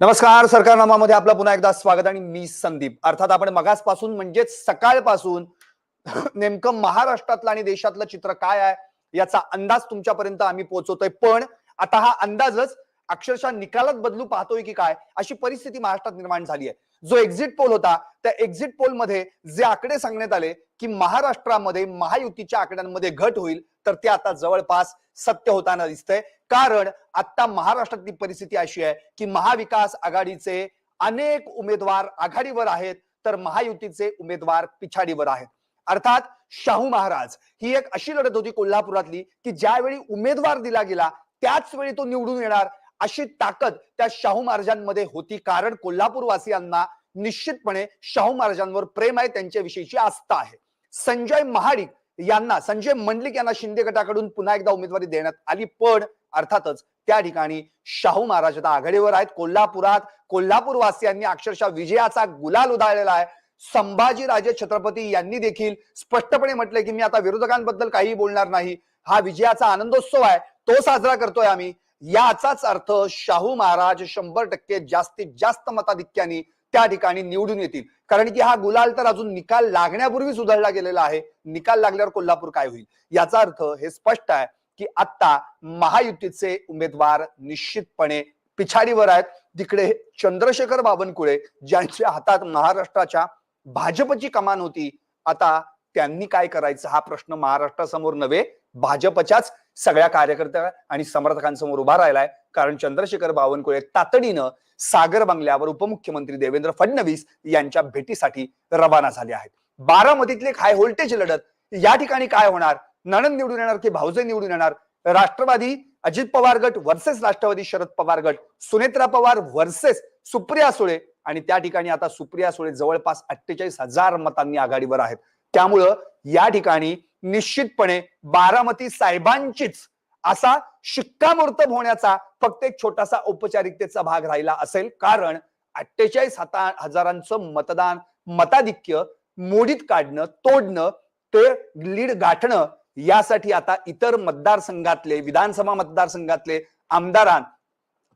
नमस्कार सरकारनामामध्ये आपलं पुन्हा एकदा स्वागत आणि मी संदीप. अर्थात आपण मगासपासून म्हणजेच सकाळपासून नेमकं महाराष्ट्रातलं आणि देशातलं चित्र काय आहे याचा अंदाज तुमच्यापर्यंत आम्ही पोहोचवतोय. पण आता हा अंदाजच अक्षरशः निकालात बदलू पाहतोय की काय अशी परिस्थिती महाराष्ट्रात निर्माण झाली आहे. जो एक्झिट पोल होता त्या एक्झिट पोलमध्ये जे आकडे सांगण्यात आले की महाराष्ट्रामध्ये महायुतीच्या आकड्यांमध्ये घट होईल तर ते आता जवळपास सत्य होताना दिसतंय. कारण आता महाराष्ट्रातली परिस्थिती अशी आहे की महाविकास आघाडीचे अनेक उमेदवार आघाडीवर आहेत तर महायुतीचे उमेदवार पिछाडीवर आहेत. अर्थात शाहू महाराज ही एक अशी लढत होती कोल्हापुरातली की ज्यावेळी उमेदवार दिला गेला त्याच वेळी तो निवडून येणार अशी ताकद त्या शाहू महाराजांमध्ये होती. कारण कोल्हापूर वासियांना निश्चितपणे शाहू महाराजांवर प्रेम आहे त्यांच्याविषयीची आस्था आहे. संजय महाडिक यांना संजय मंडलिक यांना शिंदे गटाकडून पुन्हा एकदा उमेदवारी देण्यात आली. पण अर्थातच त्या ठिकाणी शाहू महाराज आता आघाडीवर आहेत. कोल्हापुरात कोल्हापूर वासियांनी अक्षरशः विजयाचा गुलाल उधळलेला आहे. संभाजी राजे छत्रपती यांनी देखील स्पष्टपणे म्हटलंय की मी आता विरोधकांबद्दल काही बोलणार नाही. हा विजयाचा आनंदोत्सव आहे. तो साजरा करतोय आम्ही. याचाच अर्थ शाहू महाराज शंभर टक्के जास्तीत जास्त मताधिक्याने त्या ठिकाणी निवडून येतील. कारण की हा गुलाल तर अजून निकाल लागण्यापूर्वीच उधळला गेलेला आहे. निकाल लागल्यावर कोल्हापूर काय होईल? याचा अर्थ हे स्पष्ट आहे की आता महायुतीचे उमेदवार निश्चितपणे पिछाडीवर आहेत. तिकडे चंद्रशेखर बावनकुळे ज्यांच्या हातात महाराष्ट्राच्या भाजपची कमान होती आता त्यांनी काय करायचं? हा प्रश्न महाराष्ट्रासमोर नव्हे भाजपच्याच सगळ्या कार्यकर्त्या आणि समर्थकांसमोर उभा राहिलाय. कारण चंद्रशेखर बावनकुळे तातडीनं सागर बंगल्यावर उपमुख्यमंत्री देवेंद्र फडणवीस यांच्या भेटीसाठी रवाना झाले आहेत. बारामतीतले हाय व्होल्टेज लढत या ठिकाणी काय होणार? नणंद निवडून येणार की भाऊजे निवडून येणार? राष्ट्रवादी अजित पवार गट वर्सेस राष्ट्रवादी शरद पवार गट सुनेत्रा पवार वर्सेस सुप्रिया सुळे आणि त्या ठिकाणी आता सुप्रिया सुळे जवळपास अठ्ठेचाळीस हजार मतांनी आघाडीवर आहेत. त्यामुळं या ठिकाणी निश्चितपणे बारामती साहेबांचीच असा शिक्कामोर्तब होण्याचा फक्त एक छोटासा औपचारिकतेचा भाग राहिला असेल. कारण अठ्ठेचाळीस हाता हजारांचं मतदान मताधिक्य मोडीत काढणं तोडणं ते लीड गाठणं यासाठी आता इतर मतदारसंघातले विधानसभा मतदारसंघातले आमदारां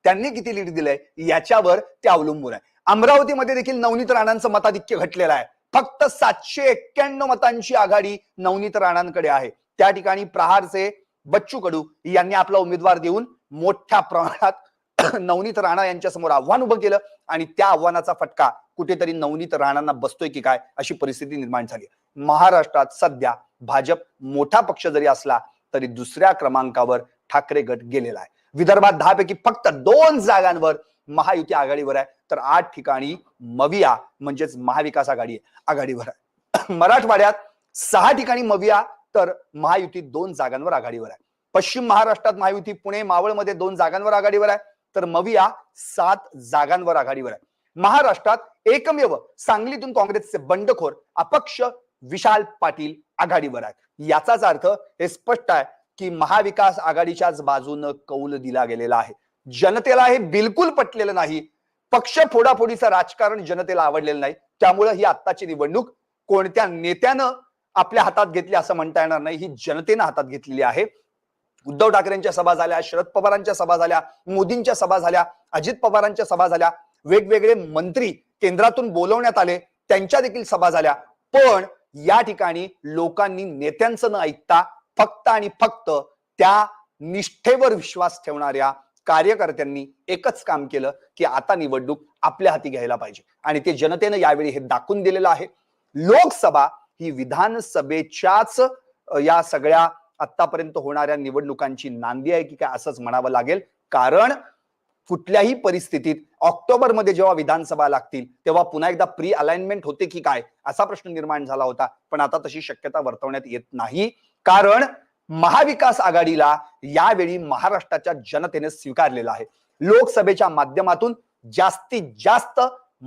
त्यांनी किती लीड दिलंय याच्यावर ते अवलंबून आहे. अमरावतीमध्ये देखील नवनीत राणांचं मताधिक्य घटलेलं आहे. फक्त सातशे एक्क्याण्णव मतांची आघाडी नवनीत राणांकडे आहे. त्या ठिकाणी प्रहारचे बच्चू कडू यांनी आपला उमेदवार देऊन मोठ्या प्रमाणात नवनीत राणा यांच्या समोर आव्हान उभं केलं आणि त्या आव्हानाचा फटका कुठेतरी नवनीत राणांना बसतोय की काय अशी परिस्थिती निर्माण झाली महाराष्ट्रात सध्या भाजप मोठा पक्ष जरी असला तरी दुसऱ्या क्रमांकावर ठाकरे गट गेलेला आहे. विदर्भात दहा पैकी फक्त दोन जागांवर महायुती आघाडीवर आहे तर आठ ठिकाणी मविया म्हणजेच महाविकास आघाडी आघाडीवर आहे. मराठवाड्यात सहा ठिकाणी मविया तर महायुती दोन जागांवर आघाडीवर आहे. पश्चिम महाराष्ट्रात महायुती पुणे मावळमध्ये दोन जागांवर आघाडीवर आहे तर मविया सात जागांवर आघाडीवर आहे. महाराष्ट्रात एकमेव सांगलीतून काँग्रेसचे बंडखोर अपक्ष विशाल पाटील आघाडीवर आहेत याचाच अर्थ हे स्पष्ट आहे की महाविकास आघाडीच्याच बाजूनं कौल दिला गेलेला आहे. जनतेला हे बिलकुल पटलेलं नाही. पक्ष फोडाफोडीचं राजकारण जनतेला आवडलेलं नाही. त्यामुळं ही आत्ताची निवडणूक कोणत्या नेत्यानं आपल्या हातात घेतली असं म्हणता येणार नाही. ही जनतेनं हातात घेतलेली आहे. उद्धव ठाकरेंच्या सभा झाल्या शरद पवारांच्या सभा झाल्या मोदींच्या सभा झाल्या अजित पवारांच्या सभा झाल्या वेगवेगळे मंत्री केंद्रातून बोलवण्यात आले त्यांच्या देखील सभा झाल्या. पण या ठिकाणी लोकांनी नेत्यांचं न ऐकता फक्त आणि फक्त त्या निष्ठेवर विश्वास ठेवणाऱ्या कार्यकर्त्यांनी एकच काम केलं की आता निवडणूक आपल्या हाती घ्यायला पाहिजे. आणि ते जनतेनं यावेळी हे दाखवून दिलेलं आहे. लोकसभा ही विधानसभेच्याच या सगळ्या आतापर्यंत होणाऱ्या निवडणुकांची नांदी आहे की काय असंच म्हणावं लागेल. कारण कुठल्याही परिस्थितीत ऑक्टोबरमध्ये जेव्हा विधानसभा लागतील तेव्हा पुन्हा एकदा प्री अलाइनमेंट होते की काय असा प्रश्न निर्माण झाला होता. पण आता तशी शक्यता वर्तवण्यात येत नाही. कारण महाविकास आघाडीला यावेळी महाराष्ट्राच्या जनतेने स्वीकारलेला आहे. लोकसभेच्या माध्यमातून जास्तीत जास्त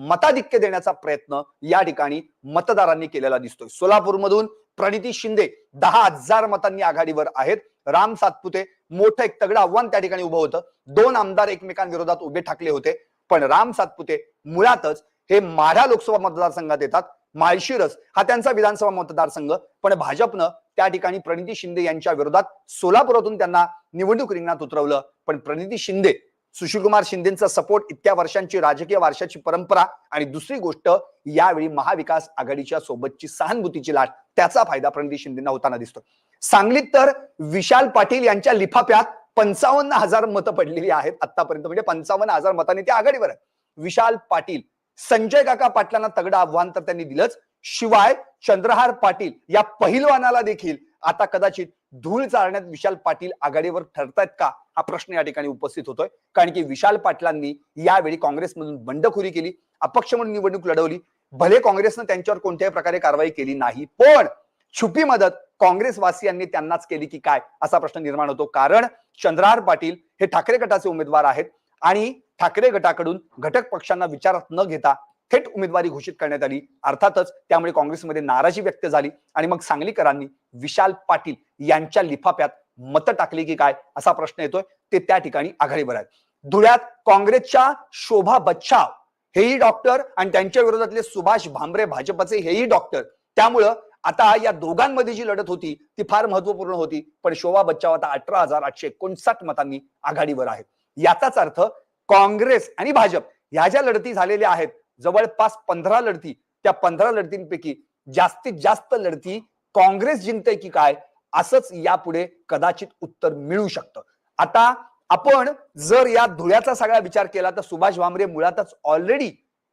मताधिक्य देण्याचा प्रयत्न या ठिकाणी मतदारांनी केलेला दिसतोय. सोलापूरमधून प्रणिती शिंदे दहा हजार मतांनी आघाडीवर आहेत. राम सातपुते मोठं एक तगडं आव्हान त्या ठिकाणी उभं होतं. दोन आमदार एकमेकांविरोधात उभे ठाकले होते. पण राम सातपुते मुळातच हे माढा लोकसभा मतदारसंघात येतात. माळशिरस हा त्यांचा विधानसभा मतदारसंघ. पण भाजपनं त्या ठिकाणी प्रणिती शिंदे यांच्या विरोधात सोलापुरातून त्यांना निवडणूक रिंगणात उतरवलं. पण प्रणिती शिंदे सुशीलकुमार शिंदेचा सपोर्ट इतक्या वर्षांची राजकीय वारशाची परंपरा आणि दुसरी गोष्ट यावेळी महाविकास आघाडीच्या सोबतची सहानुभूतीची लाट त्याचा फायदा प्रणिती शिंदेना होताना दिसतो. सांगलीत तर विशाल पाटील यांच्या लिफाफ्यात पंचावन्न हजार मतं पडलेली आहेत आतापर्यंत. म्हणजे पंचावन्न हजार मतांनी ते आघाडीवर आहे विशाल पाटील संजय काका पाटलांना तगडं आव्हान तर त्यांनी दिलंच. शिवाय चंद्रहार पाटील या पहिलवानाला देखील आता कदाचित धूळ चालण्यात विशाल पाटील आघाडीवर ठरतायत का? हा प्रश्न या ठिकाणी उपस्थित होतोय. कारण की विशाल पाटलांनी यावेळी काँग्रेसमधून बंडखोरी केली अपक्ष म्हणून निवडणूक लढवली. भले काँग्रेसनं त्यांच्यावर कोणत्याही प्रकारे कारवाई केली नाही पण छुपी मदत काँग्रेसवासियांनी त्यांनाच केली की काय? असा प्रश्न निर्माण होतो. कारण चंद्रहार पाटील हे ठाकरे गटाचे उमेदवार आहेत आणि ठाकरे गटाकडून घटक पक्षांना विचारात न घेता थेट उमेदवारी घोषित करण्यात आली. अर्थातच त्यामुळे काँग्रेसमध्ये नाराजी व्यक्त झाली आणि मग सांगलीकरांनी विशाल पाटील यांच्या लिफाफ्यात मतं टाकली की काय असा प्रश्न येतोय. ते त्या ठिकाणी आघाडीवर आहेत. धुळ्यात काँग्रेसच्या शोभा बच्छाव हेही डॉक्टर आणि त्यांच्या विरोधातले सुभाष भामरे भाजपचे हेही डॉक्टर. त्यामुळं आता या दोघांमध्ये जी लढत होती ती फार महत्त्वपूर्ण होती. पण शोभा बच्चाव आता अठरा हजार आठशे एकोणसाठ मतांनी आघाडीवर आहे याचाच अर्थ काँग्रेस आणि भाजप ह्या ज्या लढती झालेल्या आहेत जवळपास पंधरा लढती त्या पंधरा लढतींपैकी जास्तीत जास्त लढती काँग्रेस जिंकते की काय असंच यापुढे कदाचित उत्तर मिळू शकतं. आता आपण जर या धुळ्याचा सगळा विचार केला तर सुभाष भामरे मुळातच ऑलरेडी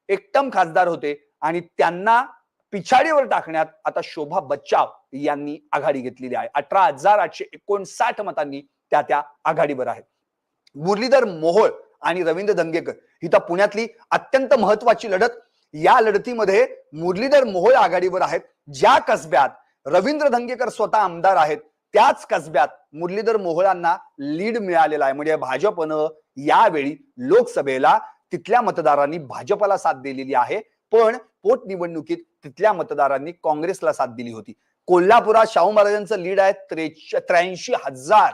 एकटम खासदार होते आणि त्यांना पिछाडीवर टाकण्यात आता शोभा बच्चाव यांनी आघाडी घेतलेली आहे. अठरा हजार आठशे एकोणसाठ मतांनी त्या त्या आघाडीवर आहेत. मुरलीधर मोहोळ आणि रवींद्र दंगेकर. ही तर पुण्यातली अत्यंत महत्वाची लढत. या लढतीमध्ये मुरलीधर मोहोळ आघाडीवर आहेत. ज्या कसब्यात रवींद्र धंगेकर स्वतः आमदार आहेत त्याच कसब्यात मुरलीधर मोहोळांना लीड मिळालेला आहे. म्हणजे भाजपनं यावेळी लोकसभेला तिथल्या मतदारांनी भाजपला साथ दिलेली आहे. पण पोटनिवडणुकीत तिथल्या मतदारांनी काँग्रेसला साथ दिली होती. कोल्हापुरात शाहू महाराजांचं लीड आहे त्रेच त्र्याऐंशी हजार.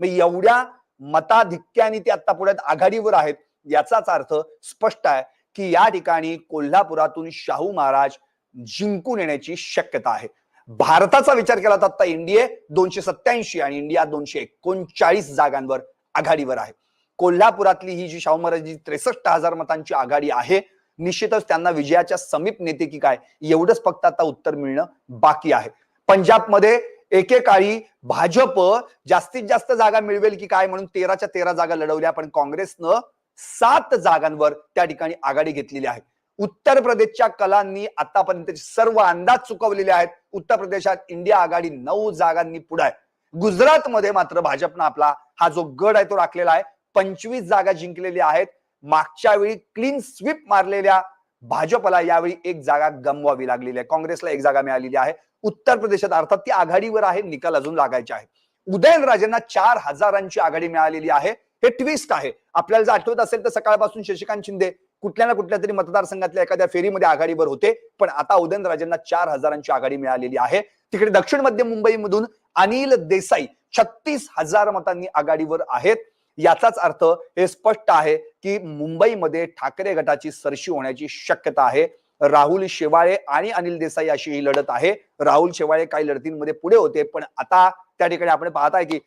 मग एवढ्या मताधिक्याने ते आता पुढ्यात आघाडीवर आहेत याचाच अर्थ स्पष्ट आहे की या ठिकाणी कोल्हापुरातून शाहू महाराज जिंकून येण्याची शक्यता आहे. भारताचा विचार केला तर आता इंडिया दोनशे सत्याऐंशी आणि इंडिया दोनशे एकोणचाळीस जागांवर आघाडीवर आहे. कोल्हापुरातली ही जी शाहू महाराज त्रेसष्ट हजार मतांची आघाडी आहे निश्चितच त्यांना विजयाच्या समीप नेते की काय एवढंच फक्त आता उत्तर मिळणं बाकी आहे. पंजाबमध्ये एकेकाळी भाजप जास्तीत जास्त जागा मिळवेल की काय म्हणून तेराच्या तेरा जागा लढवल्या पण काँग्रेसनं सात जागांवर त्या ठिकाणी आघाडी घेतलेली आहे. उत्तर प्रदेशच्या कलांनी आतापर्यंत सर्व अंदाज चुकवलेले आहेत. उत्तर प्रदेशात इंडिया आघाडी नऊ जागांनी पुढे आहे. गुजरातमध्ये मात्र भाजपनं आपला हा जो गड आहे तो राखलेला आहे. पंचवीस जागा जिंकलेल्या आहेत. मागच्या वेळी क्लीन स्वीप मारलेल्या भाजपला यावेळी एक जागा गमवावी लागलेली आहे. काँग्रेसला एक जागा मिळालेली आहे. उत्तर प्रदेशात अर्थात ती आघाडीवर आहे निकाल अजून लागायचे आहे उदयनराजेंना चार हजारांची आघाडी मिळालेली आहे. हे ट्विस्ट आहे. आपल्याला जर आठवत असेल तर सकाळपासून शशिकांत शिंदे कुठल्या ना कुठल्या तरी मतदारसंघातल्या एखाद्या फेरीमध्ये आघाडीवर होते. पण आता उदयनराजेंना चार हजारांची आघाडी मिळालेली आहे. तिकडे दक्षिण मध्य मुंबईमधून अनिल देसाई छत्तीस हजार मतांनी आघाडीवर आहेत. याचाच अर्थ हे स्पष्ट आहे की मुंबईमध्ये ठाकरे गटाची सरशी होण्याची शक्यता आहे. राहुल शेवाळे आणि अनिल देसाई अशी ही लढत आहे. राहुल शेवाळे काही लढतींमध्ये पुढे होते पण आता त्या ठिकाणी आपण पाहताय की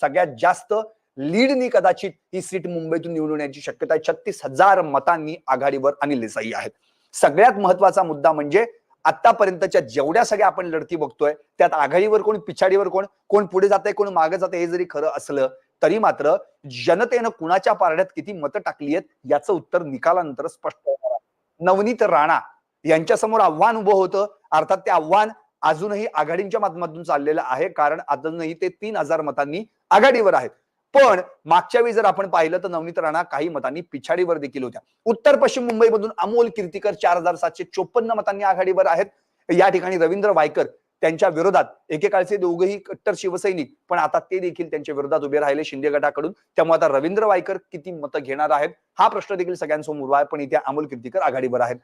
सगळ्यात जास्त लीडनी कदाचित ही सीट मुंबईतून निवडून येण्याची शक्यता आहे. छत्तीस हजार मतांनी आघाडीवर अनिल देसाई आहेत. सगळ्यात महत्त्वाचा मुद्दा म्हणजे आतापर्यंतच्या जेवढ्या सगळ्या आपण लढती बघतोय त्यात आघाडीवर कोण पिछाडीवर कोण कोण पुढे जाते कोण मागे जाते हे जरी खरं असलं तरी मात्र जनतेनं कुणाच्या पारड्यात किती मतं टाकली आहेत याचं उत्तर निकालानंतर स्पष्ट होणार आहे. नवनीत राणा यांच्या समोर आव्हान उभं होतं. अर्थात ते आव्हान अजूनही आघाडींच्या माध्यमातून चाललेलं आहे. कारण अजूनही ते तीन हजार मतांनी आघाडीवर आहेत. पण मागच्या वेळी जर आपण पाहिलं तर नवनीत राणा काही मतांनी पिछाडीवर देखील होत्या. उत्तर पश्चिम मुंबईमधून अमोल कीर्तीकर चार हजार सातशे चोपन्न मतांनी आघाडीवर आहेत. या ठिकाणी रवींद्र वायकर त्यांच्या विरोधात एकेकाळचे दोघेही कट्टर शिवसैनिक पण आता ते देखील त्यांच्या विरोधात उभे राहिले शिंदे गटाकडून. त्यामुळे आता रवींद्र वायकर किती मतं घेणार आहेत? हा प्रश्न देखील सगळ्यांसमोर आहे पण इथे अमोल कीर्तीकर आघाडीवर आहेत.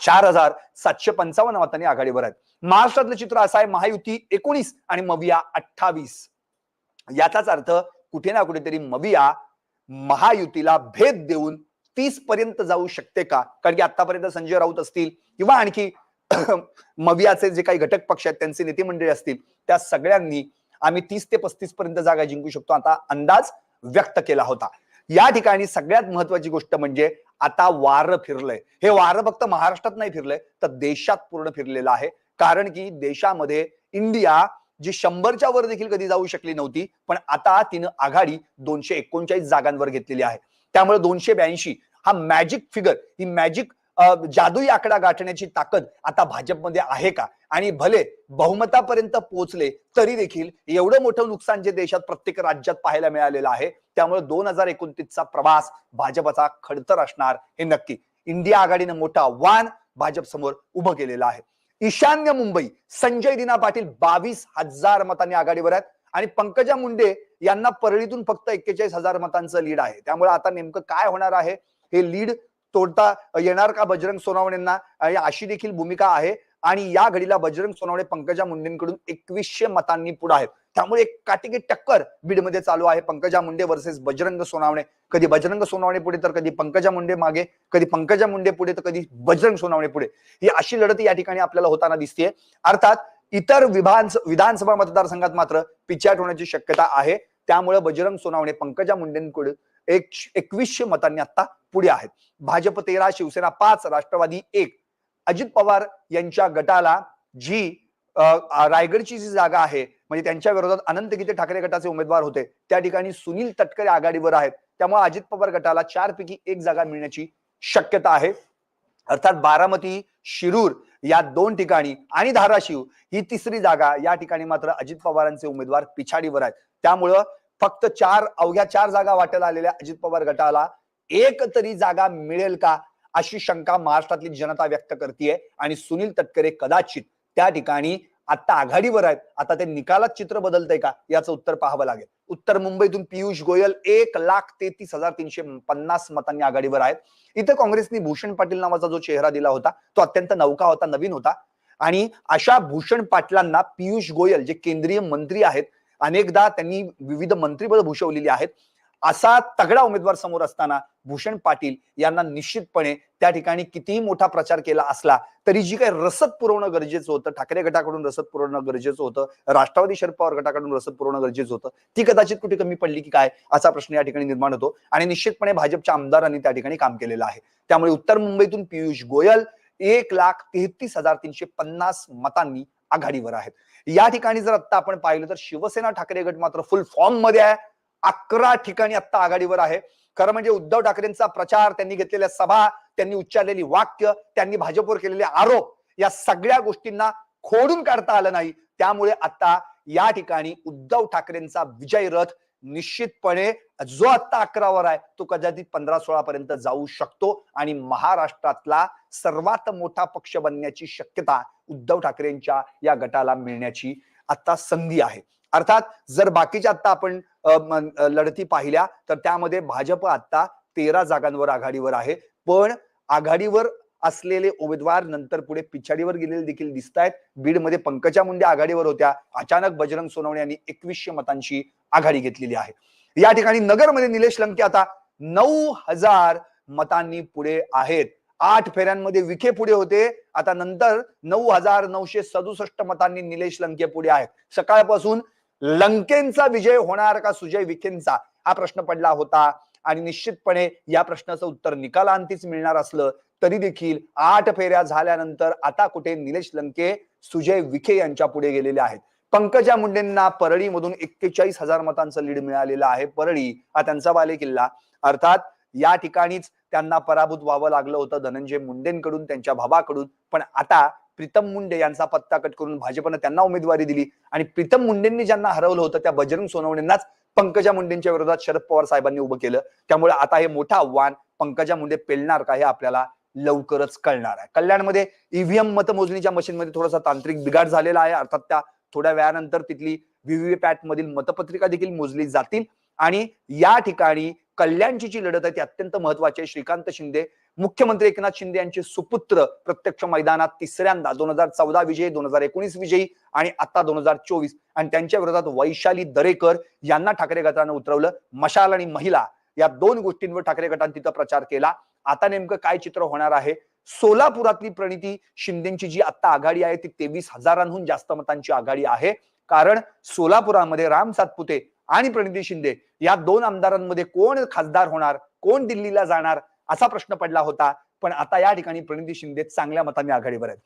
चार हजार सातशे पंचावन्न मतांनी आघाडीवर आहेत. महाराष्ट्रातलं चित्र असं आहे महायुती एकोणीस आणि मविया अठ्ठावीस. याचाच अर्थ कुठे ना कुठेतरी मविया महायुतीला भेद देऊन तीस पर्यंत जाऊ शकते का? कारण की आतापर्यंत संजय राऊत असतील किंवा आणखी मवियाचे जे काही घटक पक्ष आहेत त्यांचे नेते मंडळी असतील त्या सगळ्यांनी आम्ही तीस ते पस्तीस पर्यंत जागा जिंकू शकतो. आता अंदाज व्यक्त केला होता. या ठिकाणी सगळ्यात महत्वाची गोष्ट म्हणजे आता वारं फिरलंय. हे वारं फक्त महाराष्ट्रात नाही फिरलंय तर देशात पूर्ण फिरलेलं आहे. कारण की देशामध्ये इंडिया जी शंभरच्या वर देखील कधी जाऊ शकली नव्हती पण आता तिनं आघाडी दोनशे एकोणचाळीस जागांवर घेतलेली आहे. त्यामुळे दोनशे ब्याऐंशी हा मॅजिक फिगर ही मॅजिक जादुई आकडा गाठण्याची ताकद आता भाजपमध्ये आहे का? आणि भले बहुमतापर्यंत पोहोचले तरी देखील एवढं मोठं नुकसान जे देशात प्रत्येक राज्यात पाहायला मिळालेलं आहे त्यामुळे दोन हजार एकोणतीसचा प्रवास भाजपचा खडतर असणार हे नक्की. इंडिया आघाडीनं मोठं आव्हान भाजप समोर उभं केलेलं आहे. ईशान्य मुंबई संजय दिना पाटील बावीस हजार मतांनी आघाडीवर आहेत. आणि पंकजा मुंडे यांना परळीतून फक्त एक्केचाळीस हजार मतांचं लीड आहे. त्यामुळे आता नेमकं काय होणार आहे? हे लीड तोडता येणार का बजरंग सोनावणेंना? अशी देखील भूमिका आहे. आणि या घडीला बजरंग सोनावणे पंकजा मुंडेंकडून एकवीसशे मतांनी पुढे आहेत. त्यामुळे एक काटिकी टक्कर बीडमध्ये चालू आहे. पंकजा मुंडे वर्सेस बजरंग सोनावणे. कधी बजरंग सोनावणे पुढे तर कधी पंकजा मुंडे मागे. कधी पंकजा मुंडे पुढे तर कधी बजरंग सोनावणे पुढे. ही अशी लढत या ठिकाणी आपल्याला होताना दिसते अर्थात इतर विधान विधानसभा मतदारसंघात मात्र पिछाट होण्याची शक्यता आहे. त्यामुळे बजरंग सोनावणे पंकजा मुंडेंकडे एक एकवीसशे मतांनी आता पुढे आहेत. भाजप तेरा शिवसेना पाच राष्ट्रवादी एक. अजित पवार यांच्या गटाला जी रायगडची जी जागा आहे म्हणजे त्यांच्या विरोधात अनंत गीते ठाकरे गटाचे उमेदवार होते त्या ठिकाणी सुनील तटकरे आघाडीवर आहेत. त्यामुळे अजित पवार गटाला चार पैकी एक जागा मिळण्याची शक्यता आहे. अर्थात बारामती शिरूर या दोन ठिकाणी आणि धाराशिव ही तिसरी जागा या ठिकाणी मात्र अजित पवारांचे उमेदवार पिछाडीवर आहेत. त्यामुळं फक्त चार अवघ्या चार जागा वाटायला आलेल्या अजित पवार गटाला एक तरी जागा मिळेल का अशी शंका महाराष्ट्रातली जनता व्यक्त करते आणि सुनील तटकरे कदाचित त्या ठिकाणी आता आघाडीवर आहेत. आता ते निकालात चित्र बदलतंय का? याचं उत्तर पाहावं लागेल. उत्तर मुंबईतून पियुष गोयल एक लाख तेहतीस हजार तीनशे पन्नास मतांनी आघाडीवर आहेत. इथं काँग्रेसने भूषण पाटील नावाचा जो चेहरा दिला होता तो अत्यंत नौका होता नवीन होता. आणि अशा भूषण पाटलांना पियुष गोयल जे केंद्रीय मंत्री आहेत अनेकदा त्यांनी विविध मंत्रीपद भूषवलेली आहेत. असा तगडा उमेदवार समोर असताना भूषण पाटील यांना निश्चितपणे त्या ठिकाणी कितीही मोठा प्रचार केला असला तरी जी काही रसद पुरवणं गरजेचं होतं ठाकरे गटाकडून रसद पुरवणं गरजेचं होतं राष्ट्रवादी शरद पवार गटाकडून रसद पुरवणं गरजेचं होतं ती कदाचित कुठे कमी पडली की काय असा प्रश्न या ठिकाणी निर्माण होतो. आणि निश्चितपणे भाजपच्या आमदारांनी त्या ठिकाणी काम केलेलं आहे. त्यामुळे उत्तर मुंबईतून पियुष गोयल एक लाख तेहतीस हजार तीनशे पन्नास मतांनी आघाडीवर आहेत. या ठिकाणी जर आता आपण पाहिलं तर शिवसेना ठाकरे गट मात्र फुल फॉर्ममध्ये आहे. अकरा ठिकाणी आता आघाडीवर आहे. खरं म्हणजे उद्धव ठाकरेंचा प्रचार त्यांनी घेतलेल्या सभा त्यांनी उच्चारलेली वाक्य त्यांनी भाजपवर केलेले आरोप या सगळ्या गोष्टींना खोडून काढता आलं नाही. त्यामुळे आता या ठिकाणी उद्धव ठाकरेंचा विजय रथ निश्चितपणे जो आता अकरावर आहे तो कदाचित पंधरा सोळा पर्यंत जाऊ शकतो आणि महाराष्ट्रातला सर्वात मोठा पक्ष बनण्याची शक्यता उद्धव ठाकरेंच्या या गटाला मिळण्याची आता संधी आहे. अर्थात जर बाकीच्या आता आपण लढती पाहिल्या तर त्यामध्ये भाजप आता तेरा जागांवर आघाडीवर आहे. पण आघाडीवर असलेले उमेदवार नंतर पुढे पिछाडीवर गेलेले देखील दिसत आहेत बीडमध्ये पंकजा मुंडे आघाडीवर होत्या. अचानक बजरंग सोनवणे यांनी एकवीसशे मतांची आघाडी घेतलेली आहे. या ठिकाणी नगरमध्ये निलेश लंके आता नऊ हजार मतांनी पुढे आहेत. आठ फेऱ्यांमध्ये विखे पुढे होते. आता नंतर नऊ हजार नऊशे सदुसष्ट मतांनी निलेश लंके पुढे आहेत. सकाळपासून लंकेंचा विजय होणार का सुजय विखेंचा? हा प्रश्न पडला होता. आणि निश्चितपणे या प्रश्नाचं उत्तर निकालांतीच मिळणार असलं तरी देखील आठ फेऱ्या झाल्यानंतर आता कुठे निलेश लंके सुजय विखे यांच्या पुढे गेलेले आहेत. पंकजा मुंडेंना परळीमधून एक्केचाळीस हजार मतांचं लीड मिळालेलं आहे. परळी हा त्यांचा बाले किल्ला अर्थात या ठिकाणीच त्यांना पराभूत व्हावं लागलं होतं धनंजय मुंडेंकडून त्यांच्या भावाकडून. पण आता प्रीतम मुंडे यांचा पत्ता कट करून भाजपनं त्यांना उमेदवारी दिली. आणि प्रीतम मुंडेंनी ज्यांना हरवलं होतं त्या बजरंग सोनवणेंनाच पंकजा मुंडेंच्या विरोधात शरद पवार साहेबांनी उभं केलं. त्यामुळे आता हे मोठं आव्हान पंकजा मुंडे पेलणार का हे आपल्याला लवकरच कळणार आहे. कल्याणमध्ये ईव्हीएम मतमोजणीच्या मशीनमध्ये थोडासा तांत्रिक बिघाड झालेला आहे. अर्थात त्या थोड्या वेळानंतर तिथली व्हीव्हीपॅट मधील मतपत्रिका देखील मोजली जातील. आणि या ठिकाणी कल्याणची जी लढत आहे ती अत्यंत महत्वाची आहे. श्रीकांत शिंदे मुख्यमंत्री एकनाथ शिंदे यांचे सुपुत्र प्रत्यक्ष मैदानात तिसऱ्यांदा दोन हजार चौदा विजयी दोन हजार एकोणीस विजयी आणि आता दोन हजार चोवीस. आणि त्यांच्या विरोधात वैशाली दरेकर यांना ठाकरे गटानं उतरवलं. मशाल आणि महिला या दोन गोष्टींवर ठाकरे गटानं तिथं प्रचार केला. आता नेमकं काय चित्र होणार आहे? सोलापुरातली प्रणिती शिंदेची जी आता आघाडी आहे ती तेवीस हजारांहून जास्त मतांची आघाडी आहे. कारण सोलापुरामध्ये राम सातपुते आणि प्रणिती शिंदे या दोन आमदारांमध्ये कोण खासदार होणार? कोण दिल्लीला जाणार? असा प्रश्न पडला होता. पण आता या ठिकाणी प्रणिती शिंदे चांगल्या मतांनी आघाडीवर आहेत.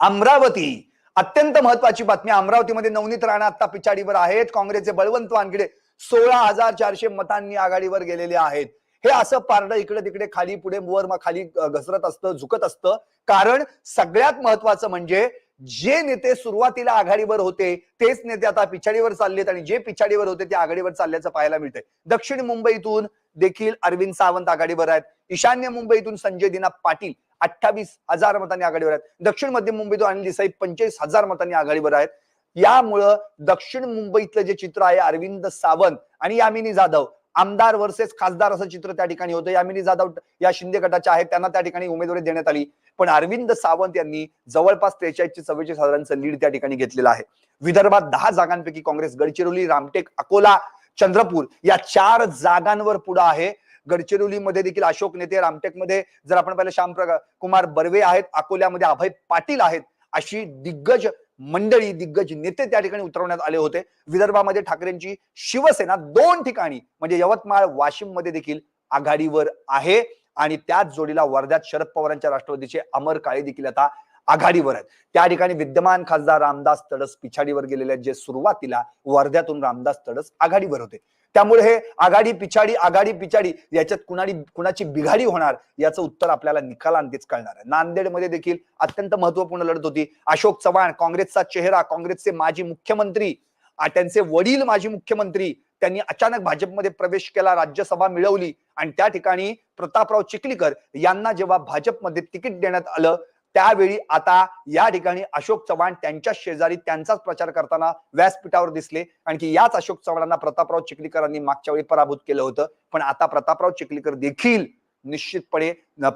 अमरावती अत्यंत महत्वाची बातमी. अमरावतीमध्ये नवनीत राणा आता पिछाडीवर आहेत. काँग्रेसचे बळवंत वानखेडे सोळा हजार चारशे मतांनी आघाडीवर गेलेले आहेत. हे असं पारडं इकडे तिकडे खाली पुढे वर मग खाली घसरत असतं झुकत असतं. कारण सगळ्यात महत्वाचं म्हणजे जे नेते सुरुवातीला आघाडीवर होते तेच नेते आता पिछाडीवर चाललेत आणि जे पिछाडीवर होते ते आघाडीवर चालल्याचं पाहायला मिळतंय. दक्षिण मुंबईतून देखील अरविंद सावंत आघाडीवर आहेत. ईशान्य मुंबईतून संजय दिना पाटील अठ्ठावीस हजार मतांनी आघाडीवर आहेत. दक्षिण मध्य मुंबईतून अनिल देसाई पंचेचाळीस हजार मतांनी आघाडीवर आहेत. यामुळं दक्षिण मुंबईतलं जे चित्र आहे अरविंद सावंत आणि यामिनी जाधव आमदार वर्सेस खासदार असं चित्र त्या ठिकाणी होतं. यामिनी जाधव या शिंदे गटाच्या आहेत. त्यांना त्या ठिकाणी उमेदवारी देण्यात आली. पण अरविंद सावंत यांनी जवळपास त्रेचाळीस ते चव्वेचाळीस हजारांचं लीड त्या ठिकाणी घेतलेलं आहे. विदर्भात दहा जागांपैकी काँग्रेस गडचिरोली रामटेक अकोला चंद्रपूर या चार जागांवर पुढे आहे. गडचिरोलीमध्ये देखील अशोक नेते रामटेकमध्ये जर आपण पाहिलं श्याम कुमार बर्वे आहेत अकोल्यामध्ये अभय पाटील आहेत अशी दिग्गज मंडळी दिग्गज नेते त्या ठिकाणी उतरवण्यात आले होते. विदर्भामध्ये ठाकरेंची शिवसेना दोन ठिकाणी म्हणजे यवतमाळ वाशिममध्ये देखील आघाडीवर आहे. आणि त्याच जोडीला वर्ध्यात शरद पवारांच्या राष्ट्रवादीचे अमर काळे देखील आता आघाडीवर आहेत. त्या ठिकाणी विद्यमान खासदार रामदास तडस पिछाडीवर गेलेले जे सुरुवातीला वर्ध्यातून रामदास तडस आघाडीवर होते. त्यामुळे हे आघाडी पिछाडी आघाडी पिछाडी याच्यात कुणाडी कुणाची बिघाडी होणार याचं उत्तर आपल्याला निकालांतीच कळणार आहे. नांदेडमध्ये देखील अत्यंत महत्त्वपूर्ण लढत होती. अशोक चव्हाण काँग्रेसचा चेहरा काँग्रेसचे माजी मुख्यमंत्री त्यांचे वडील माजी मुख्यमंत्री त्यांनी अचानक भाजपमध्ये प्रवेश केला राज्यसभा मिळवली आणि त्या ठिकाणी प्रतापराव चिखलीकर यांना जेव्हा भाजपमध्ये तिकीट देण्यात आलं त्यावेळी आता या ठिकाणी अशोक चव्हाण त्यांच्या शेजारी त्यांचाच प्रचार करताना व्यासपीठावर दिसले. आणखी याच अशोक चव्हाणांना प्रतापराव चिखलीकरांनी मागच्या वेळी पराभूत केलं होतं. पण आता प्रतापराव चिखलीकर देखील निश्चितपणे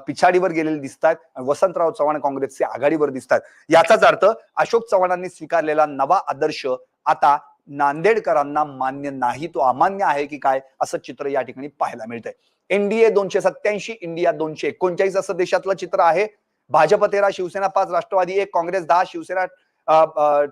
पिछाडीवर गेलेले दिसतात वसंतराव चव्हाण काँग्रेसचे आघाडीवर दिसतात याचाच अर्थ अशोक चव्हाणांनी स्वीकारलेला नवा आदर्श आता नांदेडकरांना मान्य नाही तो अमान्य आहे की काय असं चित्र या ठिकाणी पाहायला मिळतंय. एनडीए दोनशे सत्याऐंशी इंडिया दोनशे एकोणचाळीस असं देशातलं चित्र आहे. भाजप तेरा शिवसेना पाच राष्ट्रवादी एक काँग्रेस दहा शिवसेना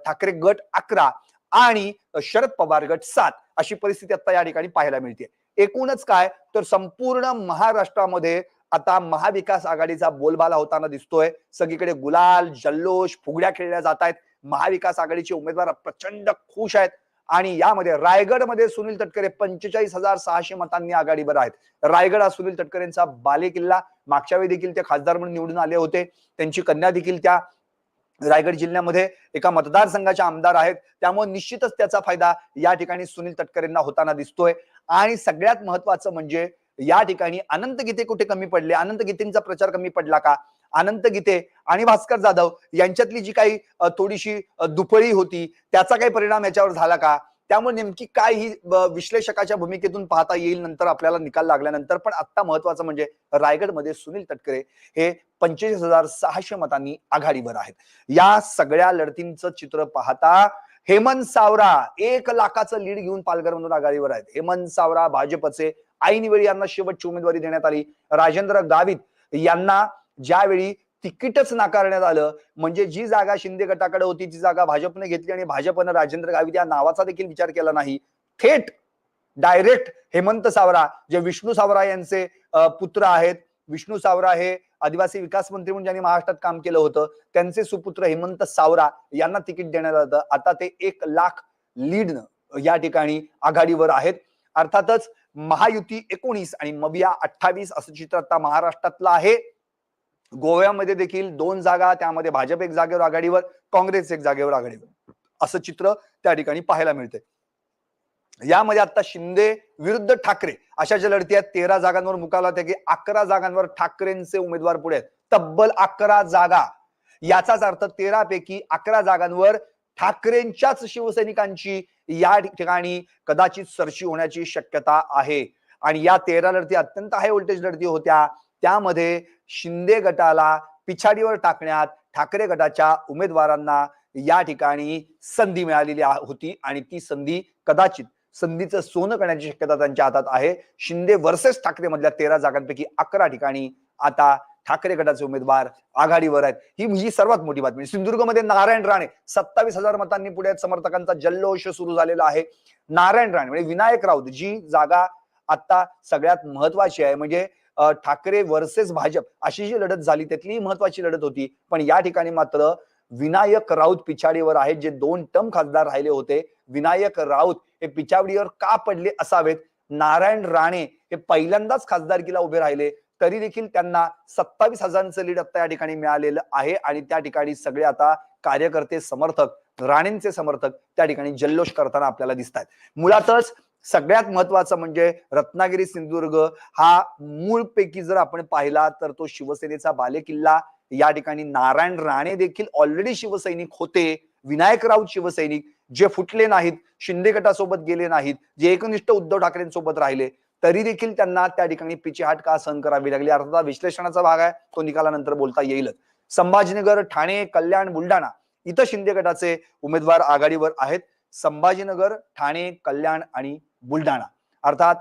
ठाकरे गट अकरा आणि शरद पवार गट सात अशी परिस्थिती आता या ठिकाणी पाहायला मिळते. एकूणच काय? तर संपूर्ण महाराष्ट्रामध्ये आता महाविकास आघाडीचा बोलबाला होताना दिसतोय. सगळीकडे गुलाल जल्लोष फुगड्या खेळल्या जात आहेत. महाविकास आघाडीचे उमेदवार प्रचंड खुश आहेत. आणि यामध्ये रायगडमध्ये सुनील तटकरे पंचेचाळीस हजार सहाशे मतांनी आघाडीवर आहेत. रायगड हा सुनील तटकरेंचा बाले किल्ला. मागच्या वेळी देखील ते खासदार म्हणून निवडून आले होते. त्यांची कन्या देखील त्या रायगड जिल्ह्यामध्ये एका मतदारसंघाच्या आमदार आहेत. त्यामुळे निश्चितच त्याचा फायदा या ठिकाणी सुनील तटकरेंना होताना दिसतोय. आणि सगळ्यात महत्वाचं म्हणजे या ठिकाणी अनंत गीते कुठे कमी पडले? अनंत गीतेंचा प्रचार कमी पडला का? अनंत गीते आणि भास्कर जाधव यांच्यातली जी काही थोडीशी दुपळी दुफळी होती त्याचा काही परिणाम याच्यावर झाला का? त्यामुळे नेमकी काय ही विश्लेषकाच्या भूमिकेतून पाहता येईल नंतर आपल्याला निकाल लागल्यानंतर. पण आता महत्वाचं म्हणजे रायगडमध्ये सुनील तटकरे हे पंचेचाळीस हजार सहाशे मतांनी आघाडीवर आहेत. या सगळ्या लढतींचं चित्र पाहता हेमंत सावरा एक लाखाचं लीड घेऊन पालघरमधून आघाडीवर आहेत. हेमंत सावरा भाजपचे ऐनवेळी यांना शेवटची उमेदवारी देण्यात आली. राजेंद्र गावित यांना ज्यावेळी तिकीटच नाकारण्यात आलं म्हणजे जी जागा शिंदे गटाकडे होती ती जागा भाजपने घेतली आणि भाजपनं राजेंद्र गावित या नावाचा देखील विचार केला नाही. थेट डायरेक्ट हेमंत सावरा जे विष्णू सावरा यांचे पुत्र आहेत विष्णू सावरा हे आदिवासी विकास मंत्री म्हणून ज्यांनी महाराष्ट्रात काम केलं होतं त्यांचे सुपुत्र हेमंत सावरा यांना तिकीट देण्यात आलं आता ते एक लाख लीड या ठिकाणी आघाडीवर आहेत. अर्थातच महायुती एकोणीस आणि मबिया अठ्ठावीस असं चित्र आता महाराष्ट्रातलं आहे. गोव्यामध्ये देखील दोन जागा त्यामध्ये भाजप एक जागेवर आघाडीवर काँग्रेस एक जागेवर आघाडीवर. असं चित्र त्या ठिकाणी पाहायला मिळते यामध्ये आता शिंदे विरुद्ध ठाकरे अशा ज्या लढती आहेत तेरा जागांवर मुकाला होत्या की अकरा जागांवर ठाकरेंचे उमेदवार पुढे आहेत. तब्बल अकरा जागा. याचाच अर्थ तेरा पैकी अकरा जागांवर ठाकरेंच्याच शिवसैनिकांची या ठिकाणी कदाचित सरशी होण्याची शक्यता आहे. आणि या तेरा लढती अत्यंत हाय व्होल्टेज लढती होत्या. त्यामध्ये शिंदे गटाला पिछाडीवर टाकण्यात ठाकरे गटाच्या उमेदवारांना या ठिकाणी संधी मिळालेली होती आणि ती संधी कदाचित संधीचं सोनं करण्याची शक्यता त्यांच्या हातात आहे. शिंदे वर्सेस ठाकरे मधल्या तेरा जागांपैकी अकरा ठिकाणी आता ठाकरे गटाचे उमेदवार आघाडीवर आहेत. ही ही सर्वात मोठी बातमी. सिंधुदुर्गमध्ये नारायण राणे सत्तावीस हजार मतांनी पुढे आहेत. समर्थकांचा जल्लोष सुरू झालेला आहे. नारायण राणे म्हणजे विनायक राऊत जी जागा आता सगळ्यात महत्वाची आहे. म्हणजे ठाकरे वर्सेस भाजप अशी जी लढत झाली त्यातली महत्वाची लढत होती. पण या ठिकाणी मात्र विनायक राऊत पिछाडीवर आहेत जे दोन टर्म खासदार राहिले होते. विनायक राऊत हे पिछाडीवर का पडले असावेत? नारायण राणे हे पहिल्यांदाच खासदारकीला उभे राहिले. तरी देखील त्यांना सत्तावीस हजारांचं लीड आता या ठिकाणी मिळालेलं आहे आणि त्या ठिकाणी सगळे आता कार्यकर्ते समर्थक राणेंचे समर्थक त्या ठिकाणी जल्लोष करताना आपल्याला दिसत आहेत मुळातच सगळ्यात महत्वाचं म्हणजे रत्नागिरी सिंधुदुर्ग हा मूळपैकी जर आपण पाहिला तर तो शिवसेनेचा बालेकिल्ला. या ठिकाणी नारायण राणे देखील ऑलरेडी शिवसैनिक होते. विनायक राऊत शिवसैनिक जे फुटले नाहीत शिंदे गटासोबत गेले नाहीत जे एकनिष्ठ उद्धव ठाकरेंसोबत राहिले तरी देखील त्यांना त्या ठिकाणी पिछेहाट का सहन करावी लागली? अर्थात विश्लेषणाचा भाग आहे तो निकालानंतर बोलता येईलच. संभाजीनगर ठाणे कल्याण बुलढाणा इथं शिंदे गटाचे उमेदवार आघाडीवर आहेत. संभाजीनगर ठाणे कल्याण आणि बुलढाणा. अर्थात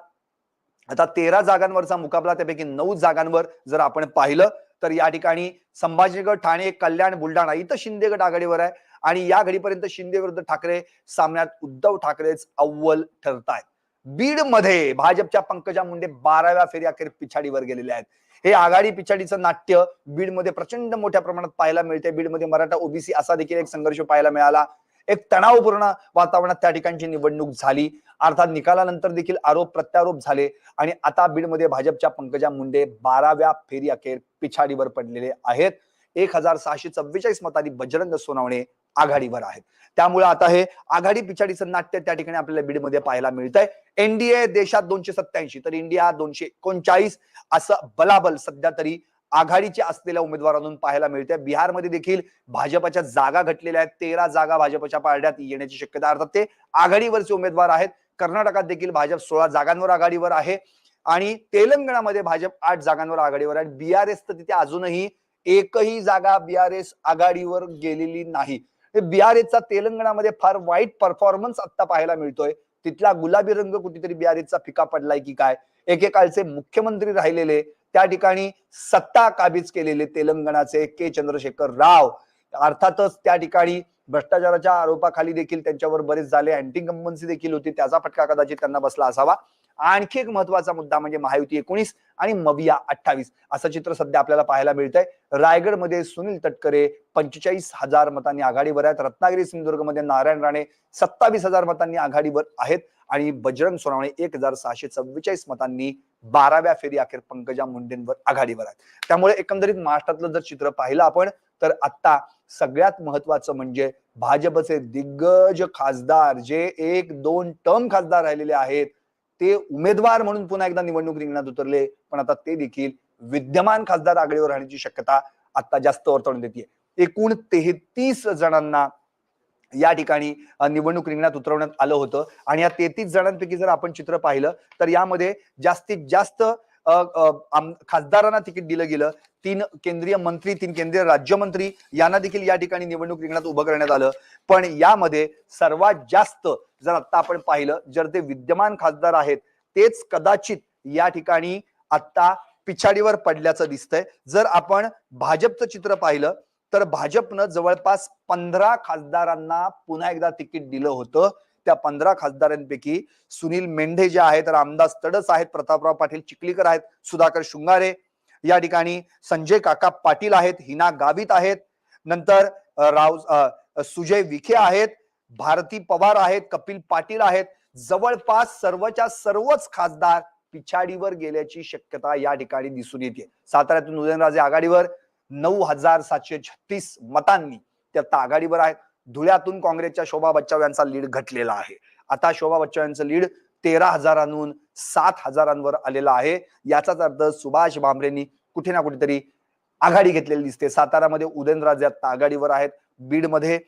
आता तेरा जागांवरचा मुकाबला त्यापैकी नऊ जागांवर जर आपण पाहिलं तर या ठिकाणी संभाजीनगर ठाणे कल्याण बुलढाणा इथं शिंदे गट आघाडीवर आहे. आणि या घडीपर्यंत शिंदे विरुद्ध ठाकरे सामन्यात उद्धव ठाकरेच अव्वल ठरतायत. बीडमध्ये भाजपच्या पंकजा मुंडे बाराव्या फेरी अखेर पिछाडीवर गेलेले आहेत. हे आघाडी पिछाडीचं नाट्य बीडमध्ये प्रचंड मोठ्या प्रमाणात पाहायला मिळते बीडमध्ये मराठा ओबीसी असा देखील एक संघर्ष पाहायला मिळाला. एक तणावपूर्ण वातावरणात त्या ठिकाणची निवडणूक झाली. अर्थात निकालानंतर देखील आरोप प्रत्यारोप झाले आणि आता बीडमध्ये भाजपच्या पंकजा मुंडे बाराव्या फेरी अखेर पिछाडीवर पडलेले आहेत. एक हजार सहाशे चव्वेचाळीस मतांनी बजरंग सोनावणे आघाडीवर आहेत. त्यामुळे आता हे आघाडी पिछाडीचं नाट्य त्या ठिकाणी आपल्याला बीडमध्ये पाहायला मिळतंय. एनडीए देशात दोनशे सत्याऐंशी तर इंडिया दोनशे एकोणचाळीस असं बलाबल सध्या तरी आघाडीच्या असलेल्या उमेदवारांतून पाहायला मिळते बिहारमध्ये देखील भाजपाच्या जागा घटलेल्या आहेत. तेरा जागा भाजपच्या पारड्यात येण्याची शक्यता अर्थात ते आघाडीवरचे उमेदवार आहेत. कर्नाटकात देखील भाजप सोळा जागांवर आघाडीवर आहे. आणि तेलंगणामध्ये भाजप आठ जागांवर आघाडीवर आहे. बीआरएस तर तिथे अजूनही एकही जागा बीआरएस आघाडीवर गेलेली नाही. बीआरएसचा तेलंगणामध्ये फार वाईट परफॉर्मन्स आता पाहायला मिळतोय. तिथला गुलाबी रंग कुठेतरी बीआरएसचा फिका पडलाय की काय? एकेकाळचे मुख्यमंत्री राहिलेले त्या ठिकाणी सत्ता काबीज केलेले तेलंगणाचे के चंद्रशेखर राव. अर्थातच त्या ठिकाणी भ्रष्टाचाराच्या आरोपाखाली देखील त्यांच्यावर बरेच झाले. अँटी कंपन्सी देखील होती. त्याचा फटका कदाचित त्यांना बसला असावा. आणखी एक महत्त्वाचा मुद्दा म्हणजे महायुती एकोणीस आणि मविया अठ्ठावीस असं चित्र सध्या आपल्याला पाहायला मिळतंय. रायगडमध्ये सुनील तटकरे पंचेचाळीस हजार मतांनी आघाडीवर आहेत. रत्नागिरी सिंधुदुर्गमध्ये नारायण राणे सत्तावीस हजार मतांनी आघाडीवर आहेत. आणि बजरंग सोनावणे एक हजार सहाशे चव्वेचाळीस मतांनी बाराव्या फेरी अखेर पंकजा मुंडेंवर आघाडीवर आहेत. त्यामुळे एकंदरीत महाराष्ट्रातलं जर चित्र पाहिलं आपण तर आता सगळ्यात महत्वाचं म्हणजे भाजपचे दिग्गज खासदार जे एक दोन टर्म खासदार राहिलेले आहेत ते उमेदवार म्हणून पुन्हा एकदा निवडणूक रिंगणात उतरले पण आता ते देखील विद्यमान खासदार आघाडीवर राहण्याची शक्यता आता जास्त वर्तवण्यात येते. एकूण तेहतीस जणांना या ठिकाणी निवडणूक रिंगणात उतरवण्यात आलं होतं. आणि या तेहतीस जणांपैकी जर आपण चित्र पाहिलं तर यामध्ये जास्तीत जास्त खासदारांना तिकीट दिलं गेलं. तीन केंद्रीय मंत्री तीन केंद्रीय राज्यमंत्री यांना देखील या ठिकाणी निवडणूक रिंगणात उभं करण्यात आलं. पण यामध्ये सर्वात जास्त जर आता आपण पाहिलं जर ते विद्यमान खासदार आहेत तेच कदाचित या ठिकाणी आता पिछाडीवर पडल्याचं दिसतंय. जर आपण भाजपचं चित्र पाहिलं तर भाजपनं जवळपास पंधरा खासदारांना पुन्हा एकदा तिकीट दिलं होतं. त्या पंधरा खासदारांपैकी सुनील मेंढे जे आहेत रामदास तडस आहेत प्रतापराव पाटील चिखलीकर आहेत सुधाकर शृंगारे या ठिकाणी संजय काका पाटील आहेत हिना गावित आहेत नंतर राव सुजय विखे आहेत भारती पवार आहेत कपिल पाटील आहेत. जवळपास सर्वच्या सर्वच खासदार पिछाडीवर गेल्याची शक्यता या ठिकाणी दिसून येते. साताऱ्यातून उदयनराजे आघाडीवर नऊ हजार सातशे छत्तीस मतांनी ते आता आघाडीवर आहेत धुळ्यातून काँग्रेसच्या शोभा बच्चाव यांचा लीड घटलेला आहे. आता शोभा बच्चाव यांचं लीड तेरा हजारांहून सात हजारांवर आलेला आहे. याचाच अर्थ सुभाष भामरेंनी कुठे ना कुठेतरी आघाडी घेतलेली दिसते. सातारामध्ये उदयनराजे आता आघाडीवर आहेत. बीडमध्ये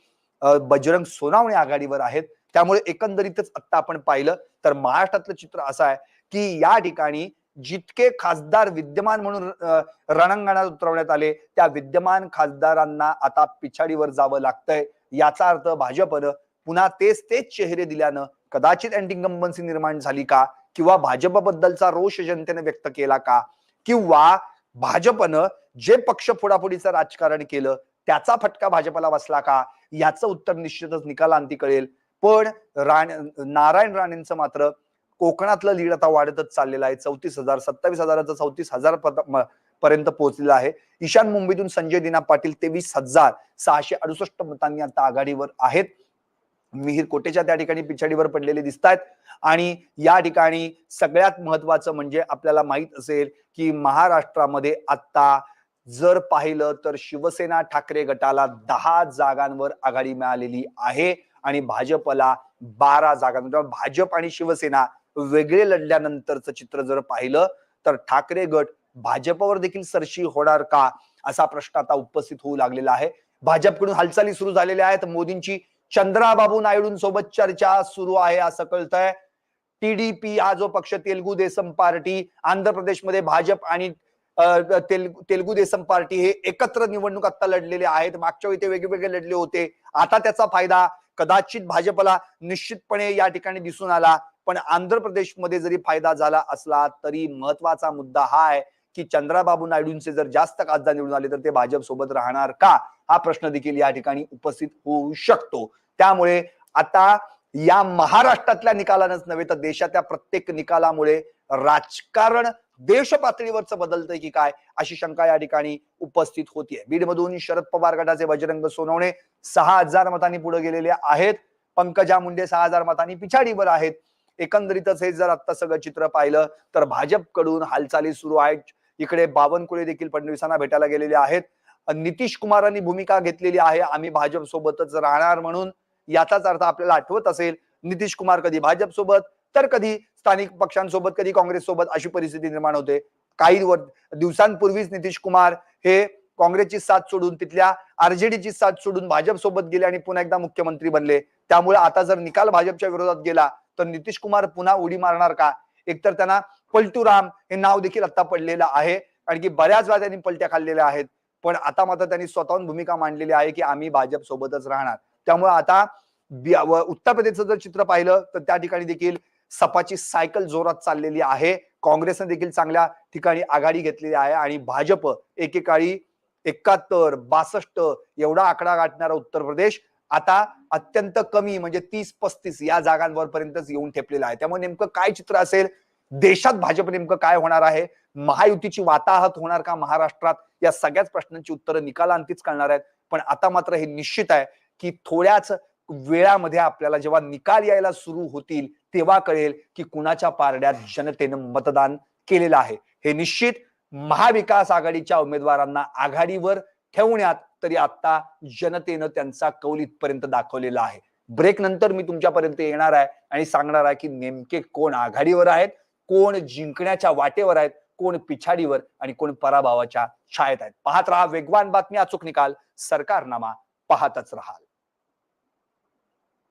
बजरंग सोनावणे आघाडीवर आहेत. त्यामुळे एकंदरीतच आता आपण पाहिलं तर महाराष्ट्रातलं चित्र असं आहे की या ठिकाणी जितके खासदार विद्यमान म्हणून रणांगणात उतरवण्यात आले त्या विद्यमान खासदारांना आता पिछाडीवर जावं लागतंय. याचा अर्थ भाजपनं पुन्हा तेच तेच चेहरे दिल्यानं कदाचित अँटी निर्माण झाली का? किंवा भाजपबद्दलचा रोष जनतेने व्यक्त केला का? किंवा भाजपनं जे पक्ष फोडाफोडीचं राजकारण केलं त्याचा फटका भाजपला बसला का? याचं उत्तर निश्चितच निकालांती कळेल. पण राण नारायण राणेंचं मात्र कोकणातलं लीड आता वाढतच चाललेलं आहे. चौतीस हजार सत्तावीस हजाराचं चौतीस हजार पर्यंत पोहोचलेलं आहे. ईशान मुंबईतून संजय दिना पाटील तेवीस हजार सहाशे अडुसष्ट मतांनी आता आघाडीवर आहेत. मिहीर कोटेच्या त्या ठिकाणी पिछाडीवर पडलेले दिसत आहेत आणि या ठिकाणी सगळ्यात महत्वाचं म्हणजे आपल्याला माहीत असेल की महाराष्ट्रामध्ये आता जर पाहिलं तर शिवसेना ठाकरे गटाला दहा जागांवर आघाडी मिळालेली आहे. आणि भाजपला बारा जागा म्हणजे भाजप आणि शिवसेना वेगळे लढल्यानंतरचं चित्र जर पाहिलं तर ठाकरे गट भाजपवर देखील सरशी होणार का? असा प्रश्न आता उपस्थित होऊ लागलेला आहे. भाजपकडून हालचाली सुरू झालेल्या आहेत. मोदींची चंद्राबाबू नायडूंसोबत चर्चा सुरू आहे असं कळतंय. टीडीपी हा जो पक्ष तेलगू देसम पार्टी आंध्र प्रदेशमध्ये भाजप आणि तेलगू तेलगू देसम पार्टी हे एकत्र निवडणूक आता लढलेले आहेत. मागच्या वेळी ते वेगवेगळे लढले होते. आता त्याचा फायदा कदाचित भाजपला निश्चितपणे या ठिकाणी दिसून आला. पण आंध्र प्रदेशमध्ये जरी फायदा झाला असला तरी महत्त्वाचा मुद्दा हा आहे की चंद्राबाबू नायडूंचे जर जास्त खासदार निवडून आले तर ते भाजप सोबत राहणार का? हा प्रश्न देखील या ठिकाणी उपस्थित होऊ शकतो. त्यामुळे आता या महाराष्ट्रातल्या निकालानच नव्हे तर देशातल्या प्रत्येक निकालामुळे राजकारण देश पातळीवरच बदलतंय की काय अशी शंका या ठिकाणी उपस्थित होतीये. बीडमधून शरद पवार गटाचे बजरंग सोनवणे सहा हजार मतांनी पुढे गेलेले आहेत. पंकजा मुंडे सहा हजार मतांनी पिछाडीवर आहेत. एकंदरीतच हे जर आता सगळं चित्र पाहिलं तर भाजपकडून हालचाली सुरू आहेत. इकडे बावनकुळे देखील फडणवीसांना भेटायला गेलेले आहेत. नितीश कुमारांनी भूमिका घेतलेली आहे. आम्ही भाजप सोबतच राहणार म्हणून. याचाच अर्थ आपल्याला आठवत असेल नितीश कुमार कधी भाजप सोबत तर कधी स्थानिक पक्षांसोबत कधी काँग्रेस सोबत अशी परिस्थिती निर्माण होते. काही दिवसांपूर्वीच नितीश कुमार हे काँग्रेसची साथ सोडून तिथल्या आरजेडीची साथ सोडून भाजप सोबत गेले आणि पुन्हा एकदा मुख्यमंत्री बनले. त्यामुळे आता जर निकाल भाजपच्या विरोधात गेला तर नितीश कुमार पुन्हा उडी मारणार का? एकतर त्यांना पलटूराम हे नाव देखील आता पडलेलं आहे. कारण की बऱ्याच वेळा त्यांनी पलट्या खाल्लेल्या आहेत. पण आता मात्र त्यांनी स्वतःहून भूमिका मांडलेली आहे की आम्ही भाजप सोबतच राहणार. त्यामुळे आता उत्तर प्रदेशचं जर चित्र पाहिलं तर त्या ठिकाणी देखील सपाची सायकल जोरात चाललेली आहे. काँग्रेसने देखील चांगल्या ठिकाणी आघाडी घेतलेली आहे आणि भाजप एकेकाळी एकाहत्तर बासष्ट एवढा आकडा गाठणारा उत्तर प्रदेश आता अत्यंत कमी म्हणजे तीस पस्तीस या जागांवर पर्यंतच येऊन ठेपलेला आहे. त्यामुळे नेमकं काय चित्र असेल? देशात भाजप नेमकं काय होणार आहे? महायुतीची वाताहत होणार का महाराष्ट्रात? या सगळ्याच प्रश्नांची उत्तरं निकालांतीच कळणार आहेत. पण आता मात्र हे निश्चित आहे की थोड्याच वेळामध्ये आपल्याला जेव्हा निकाल यायला सुरू होतील तेव्हा कळेल की कुणाच्या पारड्यात जनतेनं मतदान केलेलं आहे. हे निश्चित महाविकास आघाडीच्या उमेदवारांना आघाडीवर ठेवण्यात तरी आता जनतेनं त्यांचा कौल इथपर्यंत दाखवलेला आहे. ब्रेक नंतर मी तुमच्यापर्यंत येणार आहे आणि सांगणार आहे की नेमके कोण आघाडीवर आहेत कोण जिंकण्याच्या वाटेवर आहेत कोण पिछाडीवर आणि कोण पराभवाच्या छायेत आहेत. पाहत राहा वेगवान बातमी अचूक निकाल सरकारनामा पाहतच राहाल.